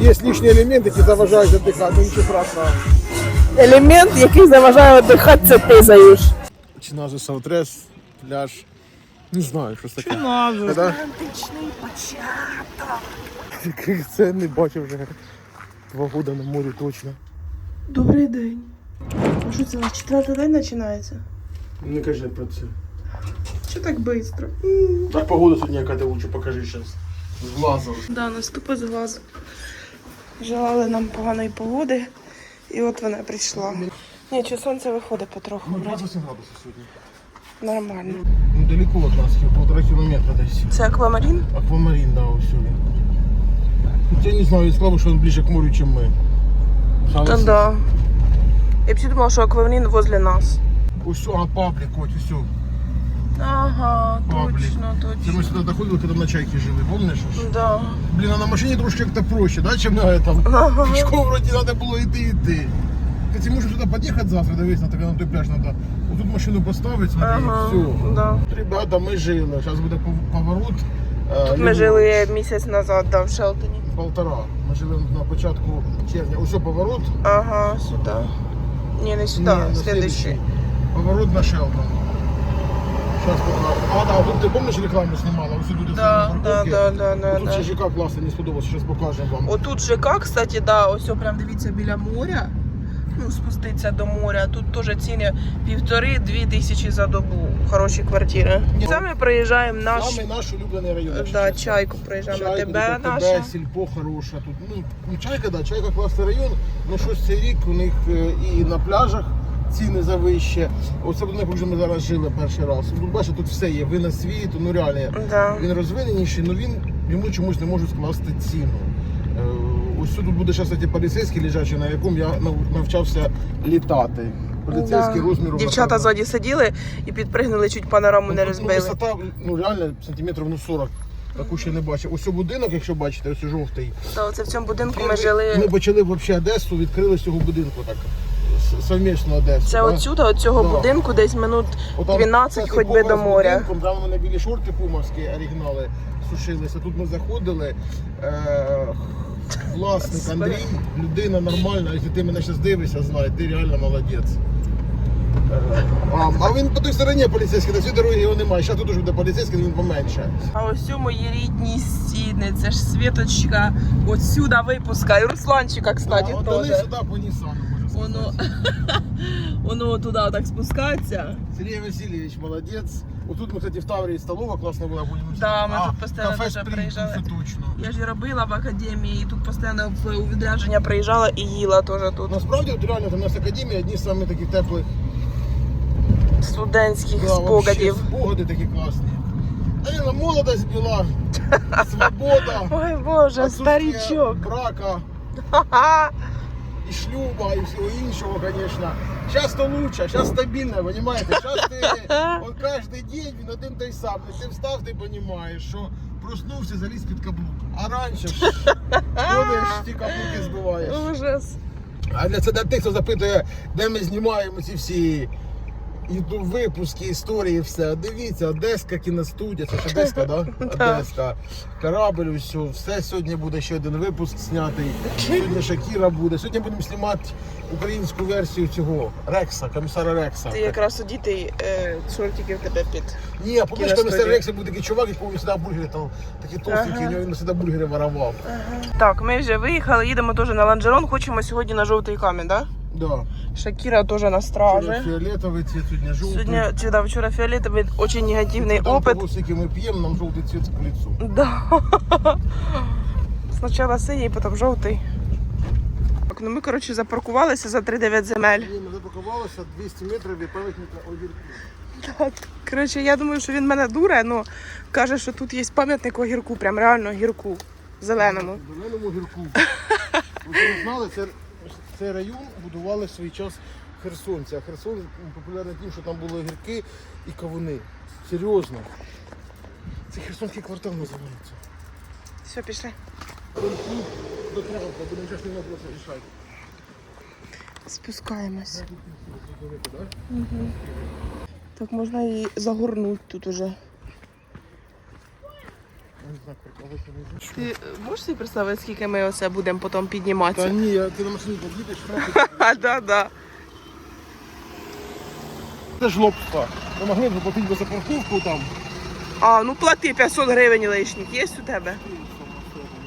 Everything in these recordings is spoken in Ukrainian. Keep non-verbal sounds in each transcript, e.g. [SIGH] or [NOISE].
Есть лишние элементы, які заважають отдыхать, ну нічого страшного. Елемент, який заважає віддихати, це ти заїш. Чиназу Саутрес, пляж. Не знаю, що таке. Чиназу. Да? Таких це не бачив вже два роки на морі точно. Добрий день. А що це у нас четвертий день починається? Не кажи про це. Що так швидко? Так погода сьогодні яка ти лучше покажи зараз. З глазом. Да, наступи з глазу. Желали нам поганої погоди, і от вона прийшла. Ні, чи сонце виходить потроху. Ну, 28 градусів сьогодні. Нормально. Ну, далеко від нас, полтора кілометра десь. Це аквамарін? Аквамарин, да, ось сюди. Я не знаю, я сказав, що він ближче к морю, ніж ми. Та да. Я б ще думала, що аквамарін возле нас. Ось, а паблік, ось, ось. Ага, Паблік. точно, Це ми точно. сюди доходили, коли на чайки жили, помниш? Да. Блін, а на машині трошки як-то проще, да, чим на этом. Ага. Пішком вроді треба було йти, йти. Кстати, можемо сюди під'їхати завтра, дивись, на, на той пляж треба. Отут машину поставити, смотри, Ага, все. да. Ребята, ми жили, зараз буде пов- поворот. Е, Тут ми жили місяць назад, да, в Шелтоні. Полтора. Ми жили на початку червня. Ось поворот. Ага, сюди. Ні, не сюди, Ні, на слідуючий. Поворот на Шелтон. Покажу. А, да, тут ти пам'ятаєш рекламу знімала? Ось тут Да, да, да, да, да, Тут да. ще ЖК класно, не сподобалося, зараз покажемо вам. Отут ЖК, кстати, да, ось прям дивіться біля моря. Ну, спуститься до моря. Тут теж ціни півтори-дві тисячі за добу. Хороші квартири. Ні. Саме проїжджаємо наш Саме наш улюблений район. да, чайку проїжджаємо. Чайка, Тебе тут наша. Сільпо хороша. Тут, ну, ну, чайка, да, чайка класний район. Ну щось цей рік у них е, і на пляжах ціни завище. Оце будинок, вже ми зараз жили перший раз. Тут бачите, тут все є. Вина світу, ну реально. Да. Він розвиненіший, але він йому чомусь не може скласти ціну. Е, Ось тут буде зараз поліцейський лежачий, на якому я навчався літати. Поліцейський Да. розміру. Дівчата ззаді сиділи і підпригнули, чуть панораму не Ну, тут, ну, розбили. висота, ну реально сантиметрів ну 40. Таку ще не бачив. Ось у будинок, якщо бачите, ось жовтий. Та оце в цьому будинку ми Ми жили. почали взагалі Одесу, відкрили з цього будинку так. Совмісно Одесу. Це да? отсюда, от цього Да. будинку, десь минут Отам 12 п'ятий ходьби до моря. будинком, Там у мене білі шорти пумовські оригінали сушилися. Тут ми заходили. Е, власник Андрій, людина нормальна, якщо ти мене зараз дивишся, знай, ти реально молодець. Е, А, а він по той стороні поліцейський, на цій дорогі його немає. Зараз тут уже буде поліцейський, він поменше. А ось у мої рідні стіни, це ж світочка отсюда випуска. І Русланчика, кстати, а, отдали сюди по Нісану. Воно, [LAUGHS] воно туди так спускається. Сергій Васильович молодець. Отут ми, кстати, в Таврії столова класна була, будемо. Да, ми А, тут постійно кафе дуже «Спринт», приїжджали. Це точно. Я ж і робила в академії, і тут постійно в у відрядження приїжджала і їла теж тут. Насправді, от реально, там у нас академія одні з самих таких теплих Студентських да, спогадів. вообще, спогади такі класні. А я молодость була, [LAUGHS] свобода, Ой Боже, отсутствие старичок. брака Ха-ха. [LAUGHS] і шлюба, і всього іншого, звісно. Зараз то лучше, зараз стабільно, розумієте? Зараз ти [LAUGHS] от кожен день він один той самий. Ти встав, ти розумієш, що проснувся, заліз під каблук. А раніше ж ходиш, ті каблуки збиваєш. Ужас. А для це для тих, хто запитує, де ми знімаємо ці всі і випуски, історії, все. Дивіться, Одеська кіностудія, це ж Одеська, да? [LAUGHS] Одеська. Корабль, все, все сьогодні буде ще один випуск знятий. Сьогодні Шакіра буде. Сьогодні будемо знімати українську версію цього Рекса, комісара Рекса. Ти якраз одітий е, шортики в тебе під. Ні, Кіностудія. комісар Рекса був такий чувак, якого він сюди бургери, там такі толстенькі, Ага. у нього він сюди бургери воровав. Так, ми вже виїхали, їдемо теж на ланжерон, хочемо сьогодні на жовтий камінь, так? Да. Да? Шакіра теж на Вчора стражі. фіолетовий цвіт, сьогодні жовтий. Сьогодні чи да, вчора фіолетовий, дуже негативний Там опит. того, скільки ми нам жовтий цвіт по лицу. Да. [LAUGHS] Спочатку синій, потім жовтий. Так, ну ми, коротше, запаркувалися за 3-9 земель. Ні, ми запакувалися 200 метрів від пам'ятника огірків. Так. Коротше, я думаю, що він мене дуре, але каже, що тут є пам'ятник огірку, прям реально огірку. Зеленому. Зеленому гірку. Ви не знали, це, цей район будували в свій час херсонці. А Херсон популярний тим, що там були огірки і кавуни. Серйозно. Це херсонський квартал називається. Все, пішли. До травка, будемо зараз не вопрос рішати. Спускаємось. Так можна і загорнути тут уже. Не знаю, приколи чи не знаю. Ти можеш собі представити, скільки ми оце будемо потім Та підніматися? ні, я- ти на машині під'їдеш, трохи. А, да, да. Це ж лобка. Ми могли б заплатити за парковку там. А, ну плати 500 гривень лишніх. Є у тебе?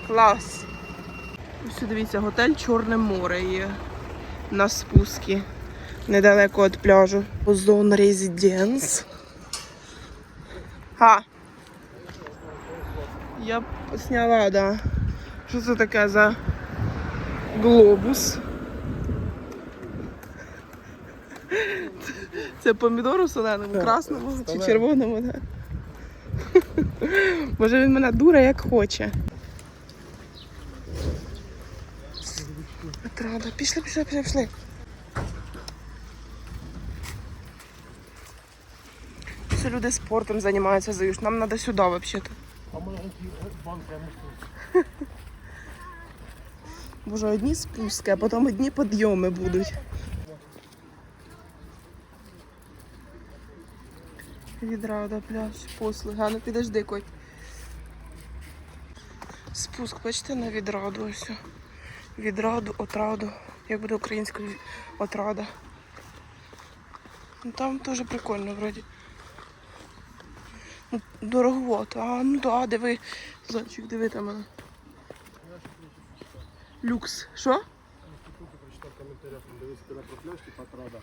Клас. Ось дивіться, готель Чорне море є на спуску. Недалеко від пляжу. Озон Резиденс. А. Я сняла, да. Що це таке за глобус? Це помідор у соленому, красному чи червоному, да? Може він мене дуре як хоче. Отрада. Пішли, пішли, пішли, пішли. Це люди спортом займаються, Заюш. Нам треба сюди взагалі. Боже, одні спуски, а потім одні підйоми будуть. Відрада, пляж, послуги. А ну підожди, коть. Спуск, бачите, на відраду ось. Відраду, отраду. Як буде українською отрада. Ну там теж прикольно вроді. Дороговато. А, ну да, диви. Зайчик, диви там. вона. Люкс. Що? Прочитав в коментарях, дивись, коли про типа отрада.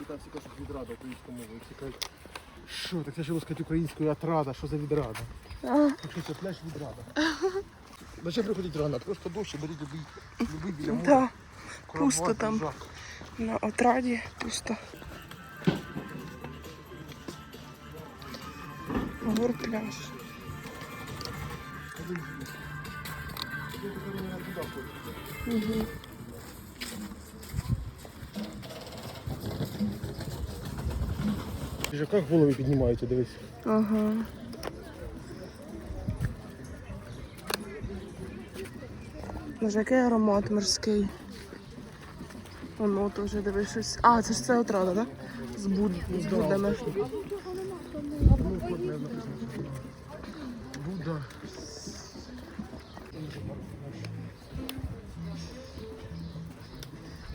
І там всі кажуть відрада українською мовою. Всі кажуть, що, так я ж сказати українською отрада, що за відрада? Якщо це пляж відрада. Зачем приходить рано? Просто дощ, беріть любий, любий біля моря. да, пусто там. на отраді пусто. Гор пляж. Угу. Як голови піднімаєте, дивись. Ага. Боже, який аромат морський. Воно теж дивись щось. А, це ж це отрада, так? Да? З, буд... Буда.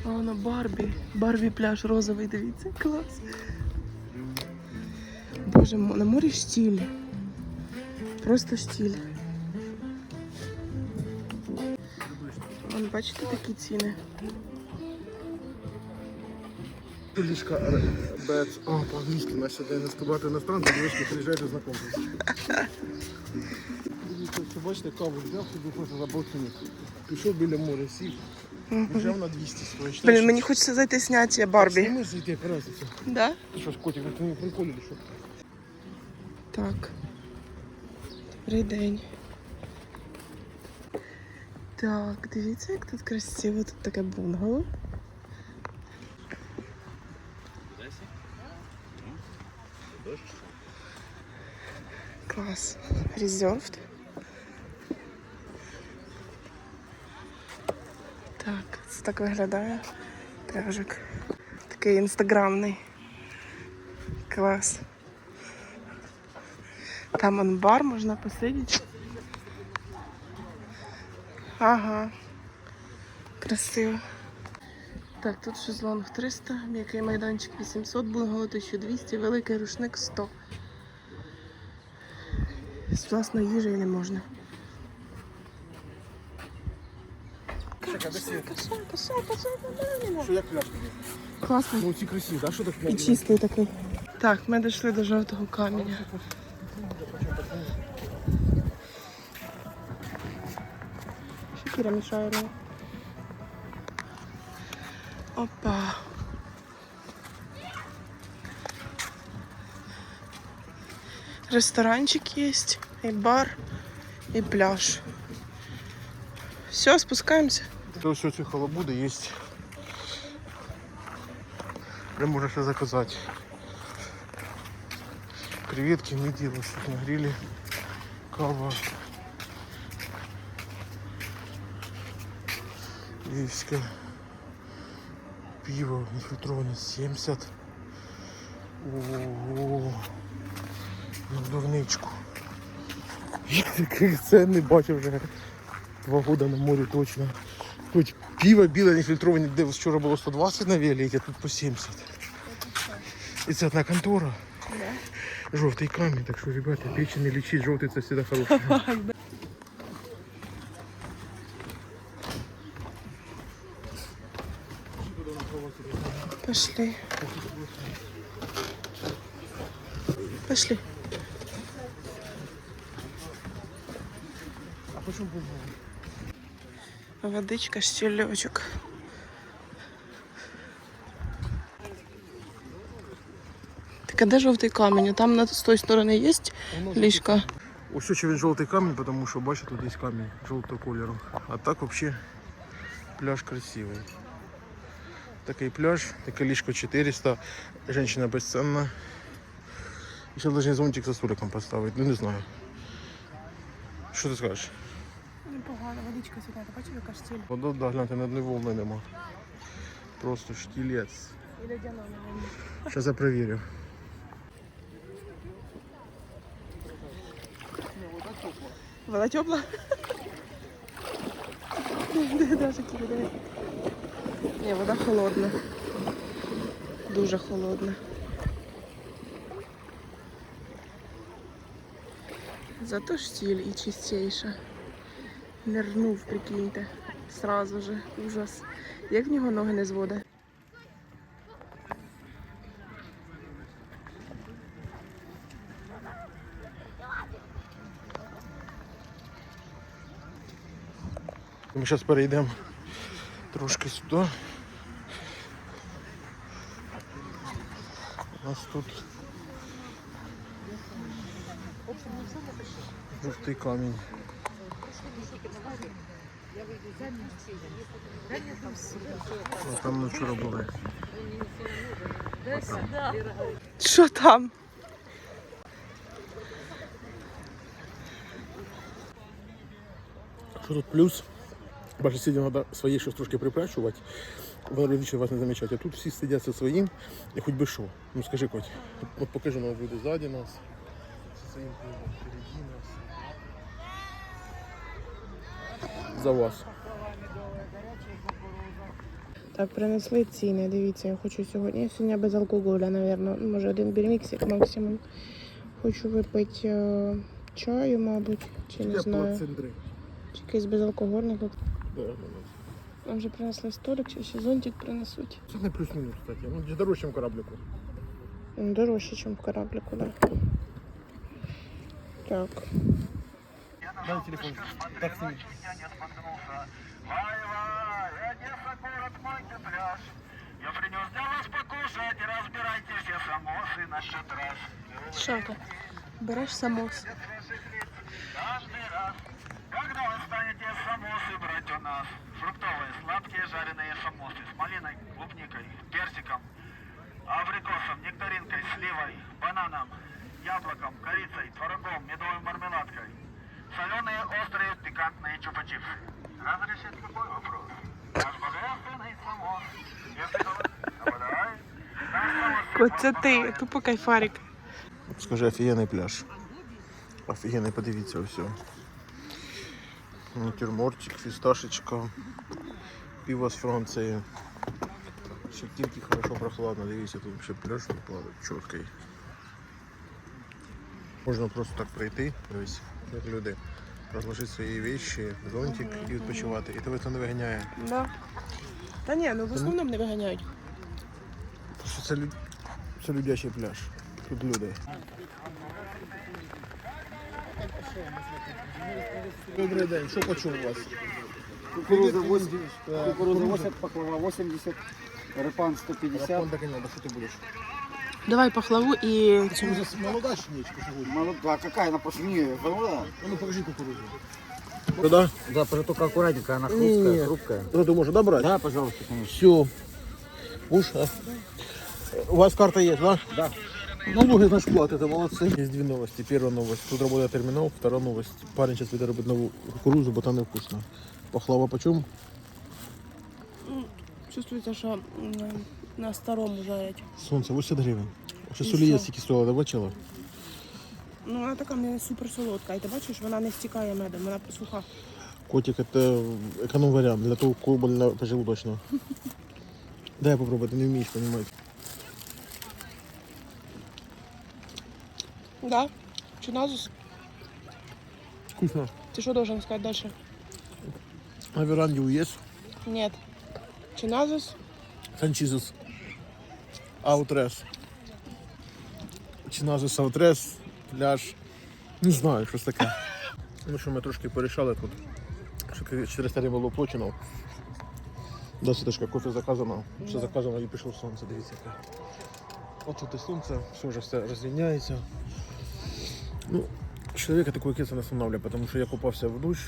А воно Барбі. Барбі пляж розовий, дивіться, клас. Боже, на морі штіль. Просто штіль. Вон, бачите такі ціни. Лишка Бец. А, по-англійськи, на сьогодні не скубати іностранці, дівчатки приїжджайте знайомитися. Дивіться, це бачите, каву взяв, собі просто за балконі. Пішов біля моря, сів, взяв на 200 своє. Блін, мені хочеться зайти зняття Барбі. Ми зайти, разниця. Да? Ти що ж, котик, ти не приколі, що? Так. Добрий день. Так, дивіться, як тут красиво, тут таке бунгало. Клас. Reserved. Так, це так виглядає. Пляжик. Такий інстаграмний. Клас. Там он бар, можна посидіти. Ага. Красиво. Так, тут шезлонг 300, м'який майданчик 800, бунгало 1200, великий рушник 100. З власною їжею не можна. Шака? Шака, шака, Що як пляж? Класно. Ну ці красиві, да? Що так І чистий такий. Так, ми дійшли до жовтого каменя. Шкіра мішає. Опа. Ресторанчик есть, и бар, и пляж. Все, спускаемся. То все ці халабуди є. Де можна ще заказати. Креветки, мидии, что на гриле. Кава. Виски. Пиво нефильтрованное 70. Ого. На дурничку. Я таких цен не бачив вже два роки на морі точно. Хоч пиво біле нефільтроване, де вчора було 120 на велике, тут по 70. І це одна контора. Жовтий камінь, так що, ребята, печень не лечить, жовтий це завжди хороше. [LAUGHS] Пошли. Пошли. Водичка, щельочок. Так а де жовтий камінь? Там на з тої сторони є ліжка? Ось він жовтий камінь, тому що бачите, тут є камінь жовтого кольору. А так взагалі пляж красивий. Такий пляж, таке ліжко 400, жінка безцінна. І ще повинні зонтик за столиком поставити, ну не знаю. Що ти скажеш? Непогано, водичка ти бачив, яка штіль? Вода, да, гляньте, на одної волни нема. Просто штілець. І ледяна, мабуть. Зараз я перевірю. Вода тепла? Даже кидає. Ні, вода холодна. Дуже холодна. Зато штіль і чистіша. Нирнув, прикиньте. Сразу же. Ужас. Як в нього ноги не зводить? Ми зараз перейдемо трошки сюди. У нас тут жовтий камінь. А там ми вчора були. Що там? Що тут плюс? Бачите, сидіти треба своє щось трошки припрачувати. Вони родичі вас не замічають. А тут всі сидять зі своїм і хоч би що. Ну скажи, Коть, от, от покажи нам люди ззаді нас. Зі своїм впереді нас. За вас. Так, принесли ціни. Дивіться, я хочу сьогодні. Я сьогодні без алкоголя, мабуть. Може, один більміксик максимум. Хочу випити е, чаю, мабуть, чи не знаю. Чи якийсь безалкогольний коктейль. Нам вже принесли столик, чи ще зонтик принесуть. Це не плюс-мінус, кстати. Ну, дорожче, ніж кораблику. Дорожче, ніж в кораблику, так. Так. Дай телефон. Так, сними. Я принес для вас покушать, разбирайте все самосы на счет раз. Що ти? Береш самос. Каждый раз, когда вы станете самосы брать у нас, фруктовые, сладкие жареные самосы с малиной, клубникой, персиком, абрикосом, нектаринкой, сливой, бананом, яблоком, корицей, творогом, медовой мармеладкой, соленые, острые, пикантные чупа-чипсы. Разрешить любой вопрос. Наш божественный самос. Если нападает, наш самос Оце ти, тупо кайфарик. Скажи, офігенний пляж. Офігенний, подивіться все. Натюрмортик, фісташечка, пиво з Франції. Ще тільки хорошо прохладно, дивіться, тут ще пляж чіткий. Можна просто так прийти, дивись, як люди. Розложити свої вещи, зонтик і відпочивати. І тебе це не виганяє. Да. Та ні, ну в основному не виганяють. Тому що це, люд... це людячий пляж. Тут люди. Добрий день, що почув у вас? Кукуруза 80, кукуруза 80, пахлава 80, репан 150. Рапон так і надо, що ти будеш? Давай пахлаву і цю. Кукуруза молода щенечка сьогодні. Молода, какая она после нее? Молода? А ну покажи кукурузу. Куда? Да, только аккуратненько, она хрусткая, хрупкая. Ну ты можешь добрать? Да, пожалуйста, конечно. Все. Уж, а? У вас карта есть, да? Да. Налоги значит платите, молодцы. Есть две новости. Первая новость. Тут работает терминал. Вторая новость. Парень сейчас будет робить новую кукурузу, бо там невкусно. Пахлава почем? Чувствується, що м, на старому жарять. Сонце 80 гривень. Ще І солі є що? стільки стоїла, да бачила? Ну, вона така не супер солодка. І ти бачиш, вона не стікає медом, вона суха. Котик это эконом вариант для того, кого больно поджелудочного. [LAUGHS] Дай попробовать, ты не умеешь понимать. Да? Чиназус? Вкусно. Ти що должен сказати далі? На веранде уезд. Нет. Чиназус? Санчизус. Аутрес. Чиназус Аутрес. Пляж. Не знаю, щось таке. Ну що, ми трошки порішали тут. Що 400 гривень було оплачено. Досить кофе заказано. Все заказано і пішло сонце, дивіться. От тут і сонце, все вже все розвільняється. Ну, чоловіка такої киса не встановлює, тому що я купався в душ,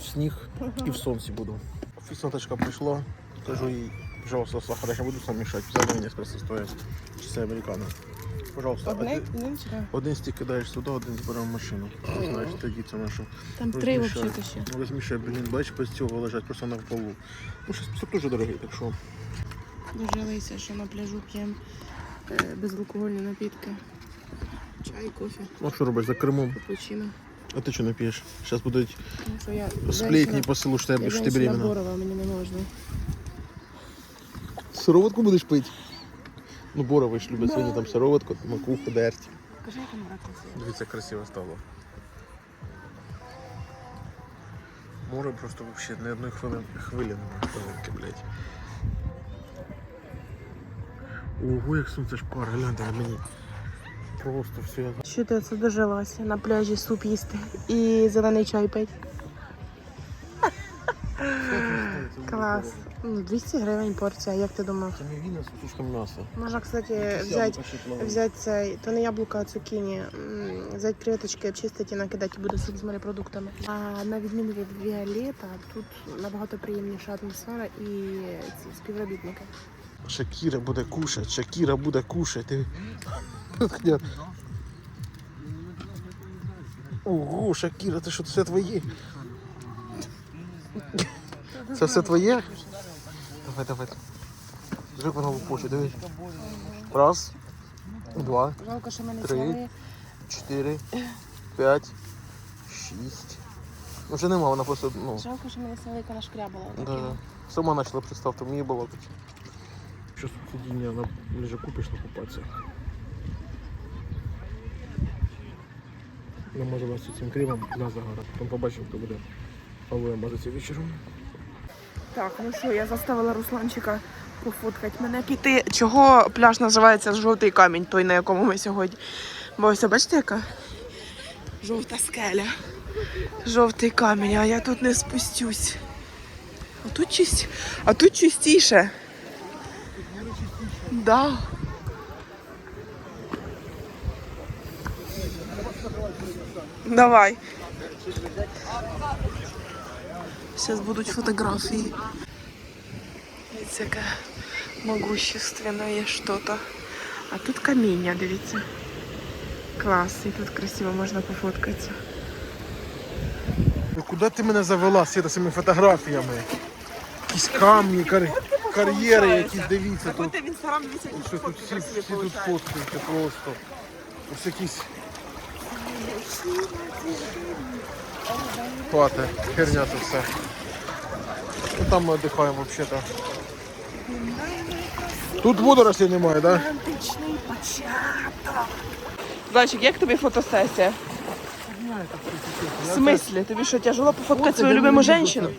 в сніг і в сонці буду. Офіціанточка прийшла, кажу їй, пожалуйста, сахар, я ще буду сам мішати, взяв мені еспресо стоїть, чи це американо. Пожалуйста, один, один стік кидаєш сюди, один зберемо в машину. Знаєш, тоді це нашу. Там три взагалі ще. Розмішай, блін, бачиш, без цього лежать просто на полу. Ну, щось це дуже дорогий, так що. Дожилися, що на пляжу п'ємо е, безалкогольні напітки. Чай, кофе, Ну що робиш за кермом? капучино. А ти що не п'єш? Зараз будуть Тому що я сплетні женщина- по селу, що я ти, що ти беременна. Борова, мені не можна. Сироватку будеш пити? Ну, Борови ж люблять сьогодні там сироватку, макуху, дерть. Кажи, як він брати Дивіться, красиво стало. Море просто вообще ні одної хвилини, хвилі немає хвилинки, блядь. Ого, як сонце ж пар, гляньте на мені. Просто все. Що ти це дожилася на пляжі суп їсти і зелений чай пити? Клас. Ну, 200 гривень порція, як ти думав? Це мій віна з кусочком м'яса. Можна, кстати, взяти, взяти цей, то не яблуко, а цукіні, взяти креветочки, обчистити і накидати, і буде суп з морепродуктами. А на відміну від Віолета, тут набагато приємніша атмосфера і ці співробітники. Шакіра буде кушати, Шакіра буде кушати. Ого, Шакіра, це що, це все твоє? Це все твоє? Давай, давай. Як воно лупоче, дивись. Раз, два, Жалко, що ми не Три. чотири, п'ять, шість. Ну, вже нема, вона просто, ну, Жалко, що ми не яка нашкрябала. да. Сама почала представити, мені було таке. Зараз сидіння на лежаку пішла купатися. Намазалася цим кремом на загара. Потім побачимо, хто буде алоє мазатися вечором. Так, ну що, я заставила Русланчика пофоткати мене піти. Чого пляж називається жовтий камінь, той на якому ми сьогодні. Бо ось бачите, яка жовта скеля. Жовтий камінь, а я тут не спустюсь. А тут чист... а тут чистіше. Да. Давай. Сейчас будуть фотографії. Дивіться, яке могущественне що-то. А тут каміння, дивіться. Клас, і тут красиво можна пофоткатися. Ну, Куди ти мене завела з цими фотографіями? Якісь камні, кар... кар'єри якісь, дивіться тут. в інстаграм дивіться, Що тут всі, всі тут фоткаються просто. Ось якісь. Пати, херня це все. Ну там ми віддихаємо взагалі-то. Тут водорослей немає, так? Да? Романтичний початок. Зайчик, як тобі фотосесія? В смысле? Тобі що, тяжело пофоткати свою любиму женщину?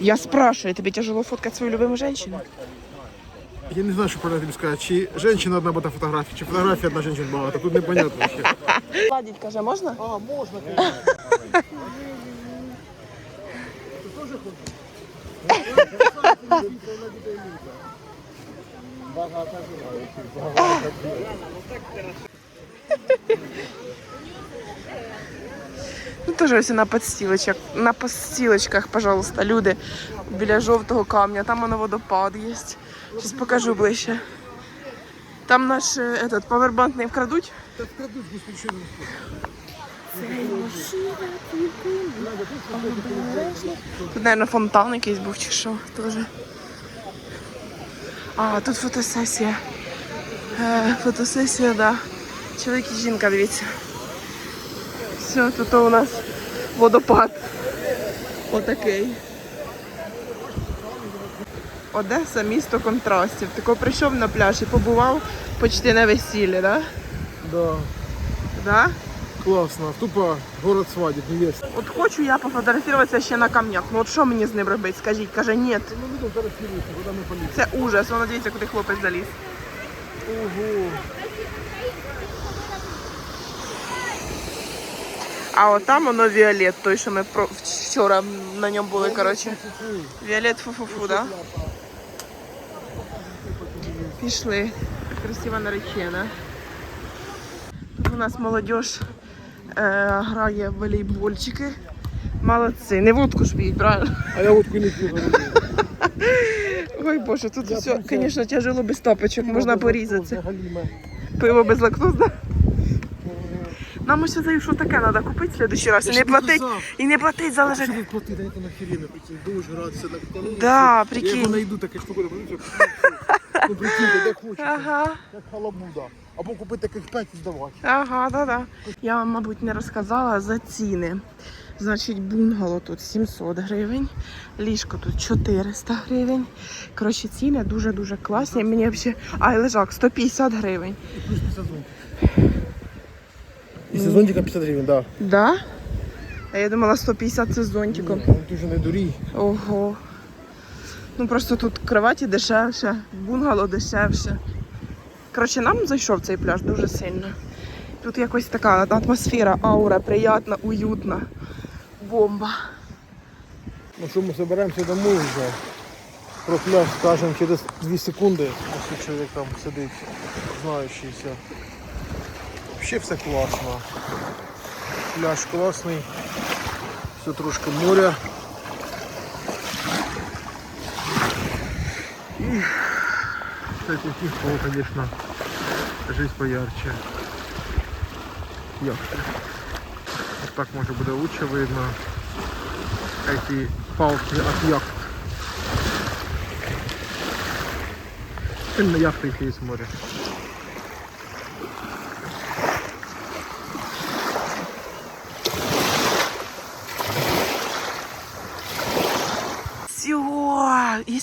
Я спрашиваю, тобі тяжело фоткати свою любиму женщину? Я не знаю, що правильно тобі сказати, чи жінка одна буде фотографія, чи фотографія одна жінка багато. Тут непонятно ще. [LAUGHS] Ладіть, каже, можна? А, можна, [LAUGHS] Ну, теж ось на подстілочках, на подстілочках, пожалуйста, люди біля жовтого камня. Там воно водопад є. Зараз покажу ближче. Там наш е, этот, павербанк не вкрадуть. Тут, мабуть, фонтан якийсь був чи що теж. А, тут фотосесія. Е, фотосесія, да. Чоловік і жінка, дивіться. Все, тут у нас водопад. Отакий. Одеса місто контрастів. Тако прийшов на пляж і побував почти на весіллі, да? Да, Да? класно. Тупо город свадеб, невеста. От хочу я пофотографуватися ще на камнях. Ну от що мені з ним робити? Скажіть, каже, ні. Ну, ми тут зараз керуємося, куди ми поліземо. Це ужас. Воно дивіться, куди хлопець заліз. Ого. А от там воно Віолет, той, що ми про... вчора на ньому були, коротше. Віолет фу-фу-фу, да? Пішли. Красива наречена. Тут у нас молодь е, Грає в волейбольчики. Молодці. Не водку ж п'ють, правильно? А я водку не п'ю. Ой Боже, тут Я все, звісно, тяжело без тапочок, можна порізатися. Пиво без лактоз, да? Нам ось це що таке треба купити в следующий раз. І не платить, і не платить за Що ви платите, я на херіна хотів, дуже гратися на коли. Да, Я його знайду, таке штуку, ну прикиньте, де хочете, Ага, як халабуда. Або купити таких п'ять і здавати. ага, да, да. Я вам, мабуть, не розказала за ціни. Значить, бунгало тут 700 гривень, ліжко тут 400 гривень. Коротше, ціни дуже-дуже класні. Мені взагалі... А, і лежак 150 гривень. І плюс 50 зонтик. І сезончика 50 гривень, так. Да? А я думала 150 це з зонтиком. Ну, Дуже не дурій. Ого. Ну просто тут кроваті дешевше, бунгало дешевше. Коротше, нам зайшов цей пляж дуже сильно. Тут якось така атмосфера, аура, приятна, уютна. Бомба. Ну що ми збираємося домой вже. Про пляж скажемо через 2 секунди. Ось чоловік там сидить, знаючийся. Взагалі все класно. Пляж класний. Все трошки моря. І кстати, кого, конечно, жизнь поярче. Яхти. Вот так може буде лучше видно. Эти палки от яхт. Именно яхты их есть в море.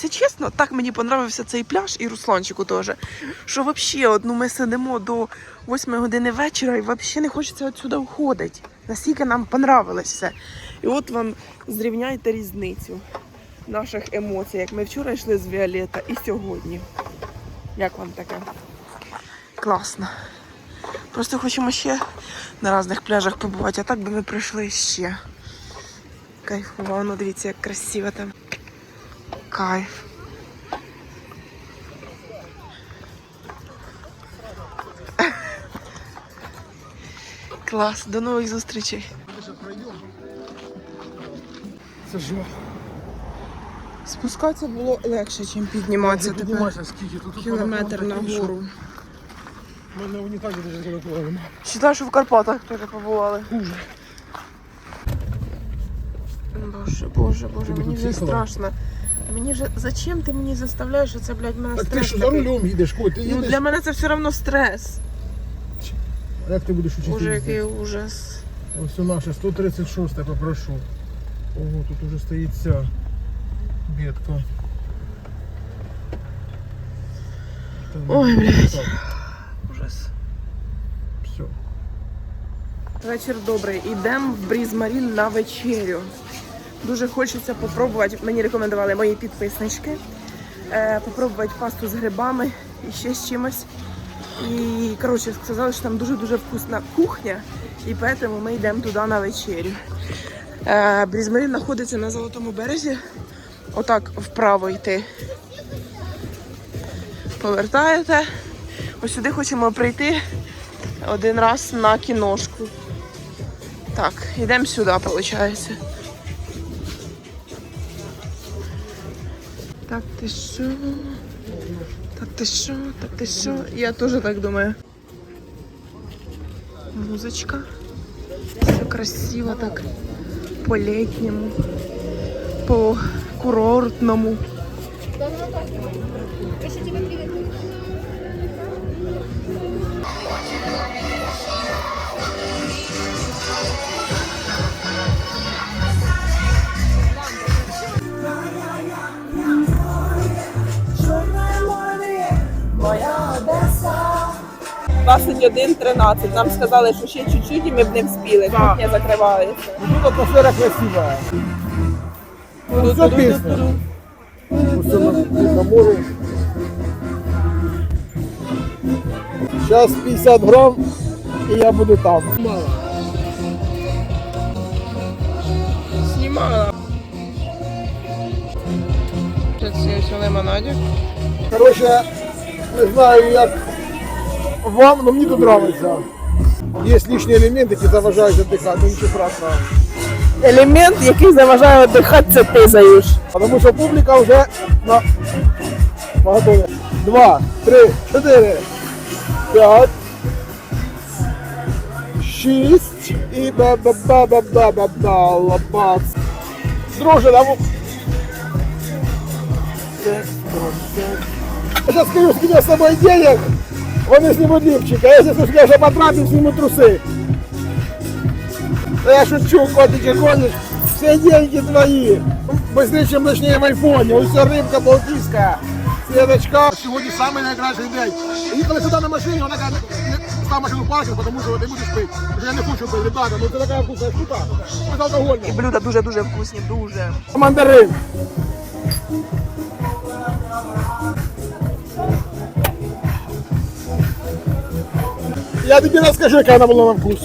Якщо чесно, так мені понравився цей пляж і Русланчику теж. Що взагалі, от, ну, ми сидимо до 8 години вечора і взагалі не хочеться відсюди уходити. Настільки нам понравилось все. І от вам зрівняйте різницю наших емоцій, як ми вчора йшли з Віолета і сьогодні. Як вам таке? Класно. Просто хочемо ще на різних пляжах побувати, а так би ми прийшли ще. Кайфово, ну дивіться, як красиво там. Кайф. Клас, до нових зустрічей. Це жах. Спускатися було легше, ніж підніматися тепер. Піднімайся скільки тут. тут Кілометр нагору. В мене в унітазі даже температура нема. Считаю, що в Карпатах теж побували. Хуже. Боже, боже, боже, мені вже страшно. Мені вже зачем ти мені заставляєш оце, блядь, мене Так ти стрес що за такий? рулем їдеш, Коль? Ти Ну їдеш? для мене це все одно стрес. Як ти будеш учити? Боже, який ужас. Ось у наше 136 попрошу. Ого, тут уже стоїть ця бедка. Там Ой, блядь. так, Ужас. Все. Вечір добрий. Йдемо в Брізмарін на вечерю. Дуже хочеться попробувати. Мені рекомендували мої підписнички. Е, попробувати пасту з грибами і ще з чимось. І коротше сказали, що там дуже-дуже вкусна кухня, і тому ми йдемо туди на вечерю. Е, Брізмарін знаходиться на Золотому березі. Отак вправо йти. Повертаєте. Ось сюди хочемо прийти один раз на кіношку. Так, йдемо сюди, виходить. Так, ти що? Так ти що? та ти що? Я теж так думаю. Музичка. Все красиво так. По-літньому. По курортному. 21.13. Нам сказали, що ще чуть-чуть і ми б не вспіли. Кухня закривається. Тут атмосфера красивая. Ну, все песня. Все на, море. 50 грамм, и я буду там. Мало. Знімала. Це все лимонадик. Короче, не знаю, як вам, но мне тут нравится. Есть лишние элементы, які заважають отдыхать, ну ничего страшного. Елемент, який заважає віддихати, це ти заїш. Потому что публика уже на поготове. Два, три, чотири, п'ять, шість і ба ба ба ба ба ба ба лабац. Друже, да, во- Я сейчас скажу, скинь с собой денег, вони знімуть лівчик, а якщо я вже потратив, зніму труси. Да я шучу, котики, гонишь. Все деньги твои. Быстрее, чем точнее в айфоне. Ось ця рибка балтійська. Светочка. Сьогодні самий найкращий день. Їхали сюди на машині, вона каже, «Не- машину в паркінг, тому що не будеш пити. Кажу, Я не хочу пити, ребята, ну це така вкусна штука. Безалкогольна. І блюда дуже-дуже вкусні, дуже. Мандарин. Я тобі розкажу, яка вона була на вкус.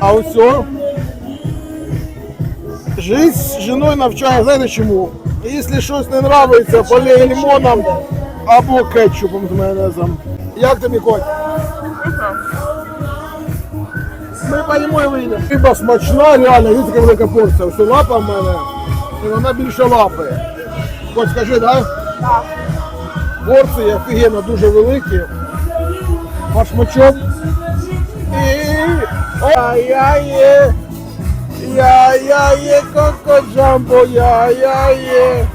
А ось все. Жизнь з жіною навчає, знаєте чому? Якщо щось не подобається, полей лимоном або кетчупом з майонезом. Як тобі коть? Ми поїмо і вийдемо. Риба смачна, реально, є така велика порція. Ось лапа в мене, і вона більше лапи. Хоч скажи, да? Так. Порції офігенно дуже великі. Башмачок. І... Я-я-є. Я-я-є, коко джамбо, я-я-є.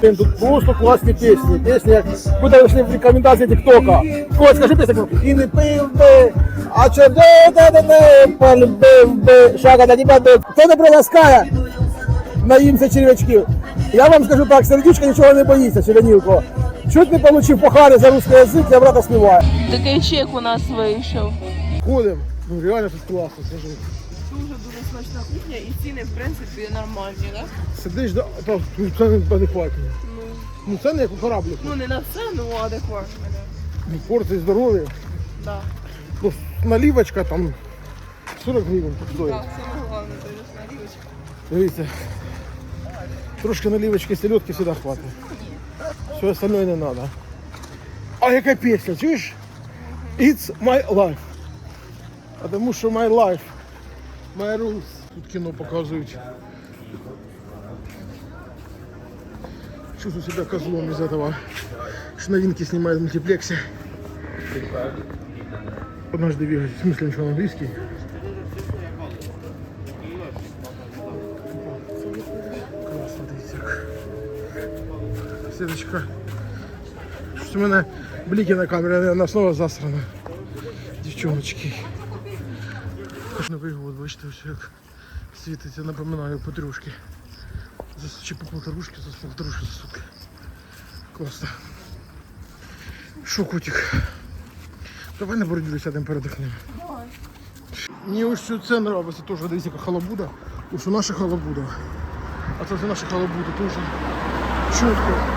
Блин, Тут просто класні пісні. Пісні, як знайшли в рекомендації ТикТока. Ось, скажи пісню. І не пив би, а че де де де де полюбив би. Шага на тебе до. Хто не приласкає? Наїмся червячків. Я вам скажу так, сердючка нічого не боїться, червянілко. Чуть не получив по харі за русский язик, я брата співаю. Такий чек у нас вийшов. Ходим. Ну реально тут класно, скажи. Дуже-дуже смачна кухня і ціни, в принципі, нормальні, так? Сидиш, да, та, ну, це не адекватні. Ну, Ну це не як у кораблі. ну не на все, ну адекватно. Да. Ну, Порції здоров'я. Да. Ну, наливочка там 40 гривень тут стоїть. Так, саме головне, це ж налівочка. Дивіться. Трошки наливочки селедки всегда хватить Все остальное не надо. А яка пісня, чуєш? It's my life. А тому що my life. My rules. Тут кіно показують. Чувствую себя козлом из этого. Что новинки снимают в мультиплексе. Однажды бегать. В смысле, ничего английский. Сіточка. Щось у мене бліки на камері, вона знову засрана. Дівчоночки. Новий год, бачите, ось як світиться, напоминаю, подружки. За, чи по полторушки, за полторушки за сутки. Класно. Шо, котик? Давай на боротьбу сядемо передихнемо. Мені ось що це подобається теж, дивіться, яка халабуда. Ось що наша халабуда. А це вже наша халабуда теж. Чітко.